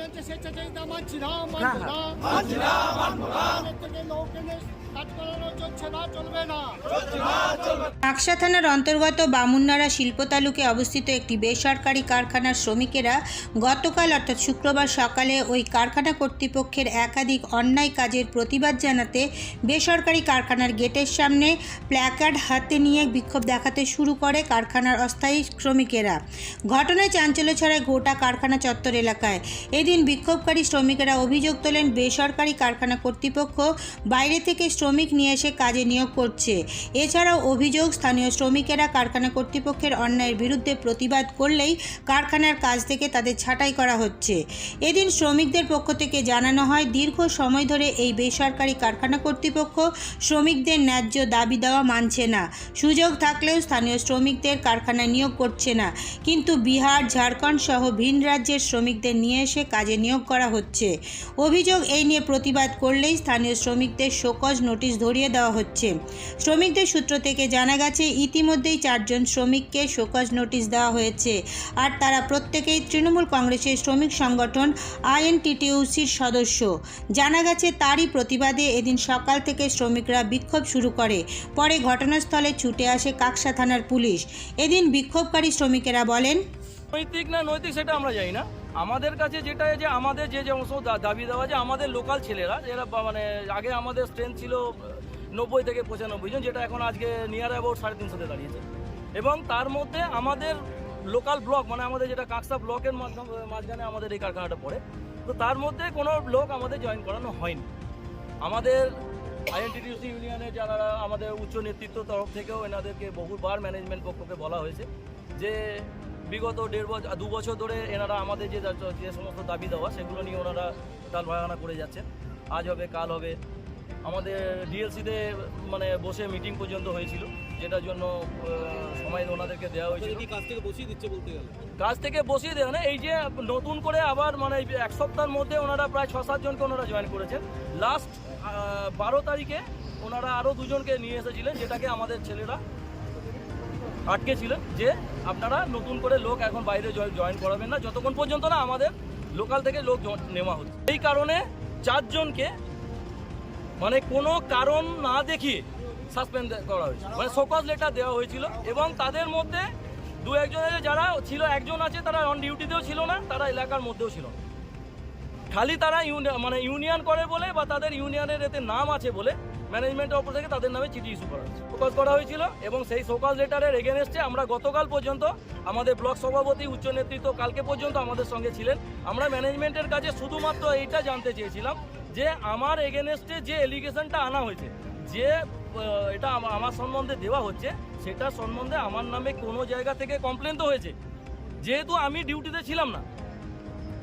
স্বেচ্ছাচারিতা মানছি না মানবো না মানবো না থেকে আকসা থানার অন্তর্গত বামুন্নারা শিল্প তালুকে অবস্থিত একটি বেসরকারি কারখানার শ্রমিকেরা গতকাল, অর্থাৎ শুক্রবার সকালে, ওই কারখানা কর্তৃপক্ষের একাধিক অন্যায় কাজের প্রতিবাদ জানাতে বেসরকারি কারখানার গেটের সামনে প্ল্যাকার্ড হাতে নিয়ে বিক্ষোভ দেখাতে শুরু করে কারখানার অস্থায়ী শ্রমিকেরা। ঘটনায় চাঞ্চল্য ছড়ায় গোটা কারখানা চত্বর এলাকায়। এদিন বিক্ষোভকারী শ্রমিকেরা অভিযোগ তোলেন, বেসরকারি কারখানা কর্তৃপক্ষ বাইরে থেকে শ্রমিক নিয়ে এসে কাজে নিয়োগ করছে। এছাড়াও অভিযোগ, স্থানীয় শ্রমিকেরা কারখানা কর্তৃপক্ষের অন্যায়ের বিরুদ্ধে প্রতিবাদ করলেই কারখানার কাজ থেকে তাদের ছাঁটাই করা হচ্ছে। এদিন শ্রমিকদের পক্ষ থেকে জানানো হয়, দীর্ঘ সময় ধরে এই বেসরকারি কারখানা কর্তৃপক্ষ শ্রমিকদের ন্যায্য দাবি দেওয়া মানছে না। সুযোগ থাকলেও স্থানীয় শ্রমিকদের কারখানায় নিয়োগ করছে না। কিন্তু বিহার, ঝাড়খণ্ড সহ ভিন রাজ্যের শ্রমিকদের নিয়ে এসে কাজে নিয়োগ করা হচ্ছে। অভিযোগ এই নিয়ে প্রতিবাদ করলেই স্থানীয় শ্রমিকদের শোকজ নোটিশ ধরিয়ে দেওয়া হচ্ছে। শ্রমিকদের সূত্র থেকে জানা গেছে, ইতিমধ্যেই চারজন শ্রমিককে শোকজ নোটিশ দেওয়া হয়েছে। আর তারা প্রত্যেকেই তৃণমূল কংগ্রেসের শ্রমিক সংগঠন আইএনটিটিউসির সদস্য। জানা গেছে, তারই প্রতিবাদে এদিন সকাল থেকে শ্রমিকরা বিক্ষোভ শুরু করে। পরে ঘটনাস্থলে ছুটে আসে কাকসা থানার পুলিশ। এদিন বিক্ষোভকারী শ্রমিকেরা বলেন নৈতিক না নৈতিক সেটা আমরা জানি না। আমাদের কাছে যেটা যে আমাদের যে যে সমস্ত দাবি দেওয়া যে আমাদের লোকাল ছেলেরা যারা মানে আগে আমাদের স্ট্রেংথ ছিল নব্বই থেকে পঁচানব্বই জন, যেটা এখন আজকে নিয়ার অ্যাবাউট সাড়ে তিনশোতে দাঁড়িয়েছে। এবং তার মধ্যে আমাদের লোকাল ব্লক মানে আমাদের যেটা কাঁকসা ব্লকের মাধ্যমে মাঝখানে আমাদের এই কারখানাটা পড়ে, তো তার মধ্যে কোনো লোক আমাদের জয়েন করানো হয়নি। আমাদের আইএনটিটিউসি ইউনিয়নের যারা আমাদের উচ্চ নেতৃত্ব তরফ থেকেও এনাদেরকে বহুবার ম্যানেজমেন্ট পক্ষকে বলা হয়েছে যে বিগত দেড় বছর দু বছর ধরে এনারা আমাদের যে যে সমস্ত দাবি দেওয়া সেগুলো নিয়ে ওনারা তাল ভাগানা করে যাচ্ছেন। আজ হবে কাল হবে। আমাদের ডিএলসিতে মানে বসে মিটিং পর্যন্ত হয়েছিল যেটার জন্য সময় ওনাদেরকে দেওয়া হয়েছিল। কাজ থেকে বসিয়ে দিচ্ছে বলতে গেলে? কাজ থেকে বসিয়ে দেওয়া না এই যে নতুন করে আবার মানে এক সপ্তাহের মধ্যে ওনারা প্রায় ছ সাতজনকে ওনারা জয়েন করেছেন। লাস্ট বারো তারিখে ওনারা আরও দুজনকে নিয়ে এসেছিলেন যেটাকে আমাদের ছেলেরা আটকে ছিলেন যে আপনারা নতুন করে লোক এখন বাইরে জয়েন করাবেন না। যতক্ষণ পর্যন্ত না আমাদের লোকাল থেকে লোক নেওয়া হচ্ছে। এই কারণে চারজনকে মানে কোনো কারণ না দেখিয়ে সাসপেন্ড করা হয়েছে। মানে সকজ লেটার দেওয়া হয়েছিল এবং তাদের মধ্যে দু একজনের যারা ছিল, একজন আছে তারা অন ডিউটিতেও ছিল না, তারা এলাকার মধ্যেও ছিল না। খালি তারা মানে ইউনিয়ন করে বলে বা তাদের ইউনিয়নের এতে নাম আছে বলে ম্যানেজমেন্টের অপর থেকে তাদের নামে চিঠি ইস্যু করা হয়েছে। ফোকাস করা হয়েছিল এবং সেই সোকাজ লেটারের এগেনস্টে আমরা গতকাল পর্যন্ত আমাদের ব্লক সভাপতি, উচ্চ নেতৃত্ব কালকে পর্যন্ত আমাদের সঙ্গে ছিলেন। আমরা ম্যানেজমেন্টের কাছে শুধুমাত্র এইটা জানতে চেয়েছিলাম যে আমার এগেনস্টে যে এলিগেশনটা আনা হয়েছে, যে এটা আমার সম্বন্ধে দেওয়া হচ্ছে, সেটা সম্বন্ধে আমার নামে কোনো জায়গা থেকে কমপ্লেন তো হয়েছে। যেহেতু আমি ডিউটিতে ছিলাম না,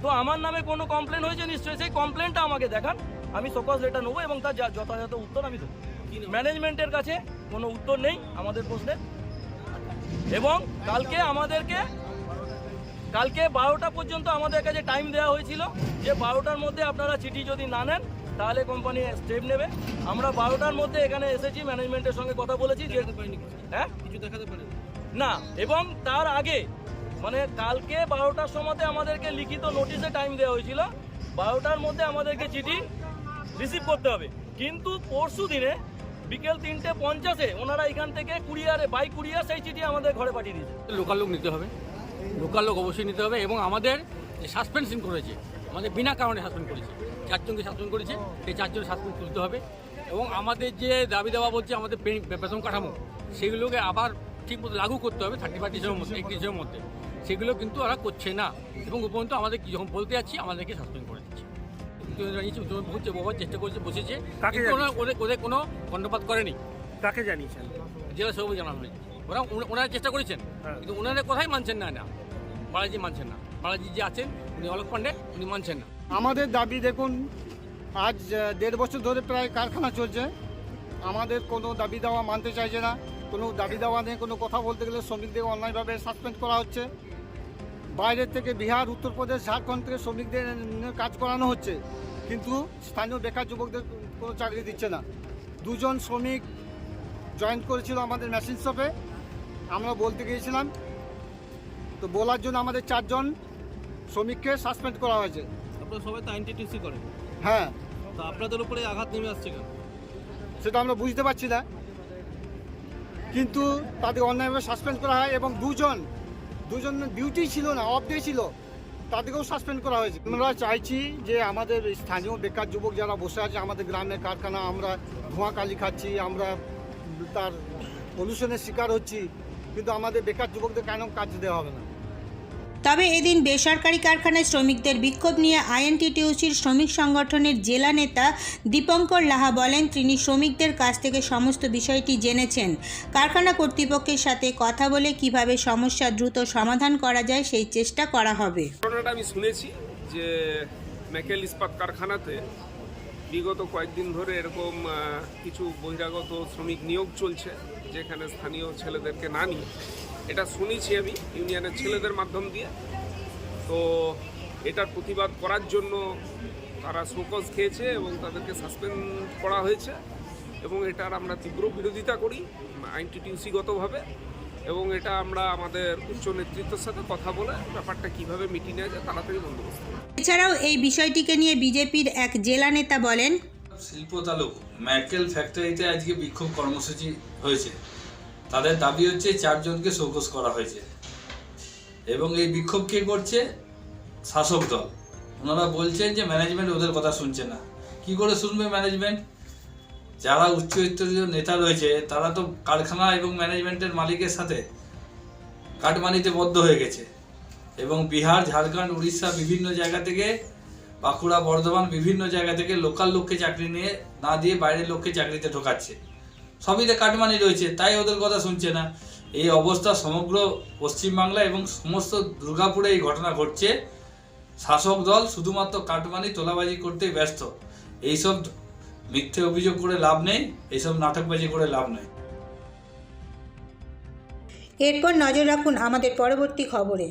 তো আমার নামে কোনো কমপ্লেন হয়েছে নিশ্চয়ই, সেই কমপ্লেনটা আমাকে দেখান। আমি সকস লেটার নেব এবং তার যা- যথাযথ উত্তর আমি দেবো। ম্যানেজমেন্টের কাছে কোনো উত্তর নেই আমাদের প্রশ্নের এবং কালকে আমাদেরকে কালকে বারোটা পর্যন্ত আমাদের কাছে টাইম দেওয়া হয়েছিল। যে বারোটার মধ্যে আপনারা চিঠি যদি না নেন তাহলে কোম্পানি স্টেপ নেবে। আমরা বারোটার মধ্যে এখানে এসেছি ম্যানেজমেন্টের সঙ্গে কথা বলেছি যে। হ্যাঁ? কিছু দেখাতে পারে না এবং তার আগে মানে কালকে বারোটার সময়তে আমাদেরকে লিখিত নোটিশে টাইম দেওয়া হয়েছিল। বারোটার মধ্যে আমাদেরকে চিঠি রিসিভ করতে হবে। কিন্তু পরশু দিনে বিকেল তিনটে পঞ্চাশে ওনারা এখান থেকে কুরিয়ারে বাই কুরিয়ার সেই চিঠি আমাদের ঘরে পাঠিয়ে দিয়েছে। লোকাল লোক নিতে হবে। লোকাল লোক অবশ্যই নিতে হবে এবং আমাদের সাসপেনশন করেছে। আমাদের বিনা কারণে সাসপেন্ড করেছে। চারজনকে সাসপেন্ড করেছে। সেই চারজন সাসপেন্ড তুলতে হবে। এবং আমাদের যে দাবি দেওয়া বলছে, আমাদের বেতন কাঠামো, সেগুলোকে আবার ঠিক মতো লাগু করতে হবে থার্টি ফাইভ ডিসের মধ্যে একত্রিশের মধ্যে। সেগুলো কিন্তু ওরা করছে না। এবং উপরন্ত আমাদের কি যখন বলতে যাচ্ছি, আমাদেরকে সাসপেন্ড করে জানিয়েছে চেষ্টা করেছে বসেছে। কাকে ওদের ওদের কোনো কর্ণপাত করেনি। কাকে জানিয়েছেন? জেলা সভাপতি জানানো হয়েছে। ওরা ওনারা চেষ্টা করেছেন হ্যাঁ। কিন্তু ওনাদের কথাই মানছেন না না বালাজি মানছেন না। বালাজি যে আছেন উনি অলোক পান্ডে উনি মানছেন না। আমাদের দাবি দেখুন আজ দেড় বছর ধরে প্রায় কারখানা চলছে। আমাদের কোনো দাবি দেওয়া মানতে চাইছে না। কোনো দাবি দেওয়া নিয়ে কোনো কথা বলতে গেলে শ্রমিকদের অন্যায়ভাবে সাসপেন্ড করা হচ্ছে। বাইরের থেকে বিহার উত্তরপ্রদেশ ঝাড়খণ্ড থেকে শ্রমিকদের কাজ করানো হচ্ছে। কিন্তু স্থানীয় বেকার যুবকদের কোনো চাকরি দিচ্ছে না। দুজন শ্রমিক জয়েন করেছিল আমাদের মেশিন শপে। আমরা বলতে গিয়েছিলাম তো বলার জন্য আমাদের চারজন শ্রমিককে সাসপেন্ড করা হয়েছে। আপনারা সবাই তো করেন। হ্যাঁ। তো আপনাদের উপরে আঘাত নেমে আসছে কেন? সেটা আমরা বুঝতে পারছি না। কিন্তু তাদের অন্যায়ভাবে সাসপেন্ড করা হয় এবং দুজন দুজন ডিউটি ছিল না অফ ডে ছিল, তাদেরকেও সাসপেন্ড করা হয়েছে। আমরা চাইছি যে আমাদের স্থানীয় বেকার যুবক যারা বসে আছে আমাদের গ্রামের কারখানা, আমরা ধোঁয়া কালি খাচ্ছি, আমরা তার পলিউশনের শিকার হচ্ছি, কিন্তু আমাদের বেকার যুবকদের কেন কাজ দেওয়া হবে না? তবে এদিন বেসরকারি কারখানায় শ্রমিকদের বিক্ষোভ নিয়ে আইএনটিটিউসির শ্রমিক সংগঠনের জেলা নেতা দীপঙ্কর লাহা বলেন, তিনি শ্রমিকদের কাছ থেকে সমস্ত বিষয়টি জেনেছেন। কারখানা কর্তৃপক্ষের সাথে কথা বলে কীভাবে সমস্যা দ্রুত সমাধান করা যায় সেই চেষ্টা করা হবে। ঘটনাটা আমি শুনেছি যে মেকেল ইস্পাত কারখানাতে বিগত কয়েকদিন ধরে এরকম কিছু বহিরাগত শ্রমিক নিয়োগ চলছে, যেখানে স্থানীয় ছেলেদেরকে না নিয়ে। এটা শুনেছি আমি ইউনিয়নের ছেলেদের মাধ্যম দিয়ে। তো এটার প্রতিবাদ করার জন্য তারা শোকজ খেয়েছে এবং তাদেরকে সাসপেন্ড করা হয়েছে এবং এটার আমরা তীব্র বিরোধিতা করি আইনটিটিউসিগতভাবে এবং এটা আমরা আমাদের উচ্চ নেতৃত্বের সাথে কথা বলে ব্যাপারটা কীভাবে মিটিয়ে নেওয়া যায় তাড়াতাড়ি বন্দোবস্ত এছাড়াও এই বিষয়টিকে নিয়ে বিজেপির এক জেলা নেতা বলেন শিল্প তালুক ম্যাকেল ফ্যাক্টরিতে আজকে বিক্ষোভ কর্মসূচি হয়েছে। তাদের দাবি হচ্ছে চারজনকে শোকস করা হয়েছে। এবং এই বিক্ষোভ কে করছে? শাসক দল। ওনারা বলছেন যে ম্যানেজমেন্ট ওদের কথা শুনছে না। কি করে শুনবে ম্যানেজমেন্ট যারা উচ্চস্তরীয় নেতা রয়েছে, তারা তো কারখানা এবং ম্যানেজমেন্টের মালিকের সাথে কাটমানিতে বদ্ধ হয়ে গেছে। এবং বিহার, ঝাড়খণ্ড, উড়িষ্যা বিভিন্ন জায়গা থেকে, বাঁকুড়া, বর্ধমান বিভিন্ন জায়গা থেকে লোকাল লোককে চাকরি নিয়ে, না দিয়ে বাইরের লোককে চাকরিতে ঢোকাচ্ছে। সবইতে কাটমানি রয়েছে, তাই ওদের কথা শুনছে না। এই অবস্থা সমগ্র পশ্চিমবাংলা এবং সমস্ত দুর্গাপুরে এই ঘটনা ঘটছে। শাসক দল শুধুমাত্র কাটমানি তোলাবাজি করতেই ব্যস্ত। এইসব মিথ্যে অভিযোগ করে লাভ নেই, এইসব নাটকবাজি করে লাভ নেই। এরপর নজর রাখুন আমাদের পরবর্তী খবরে।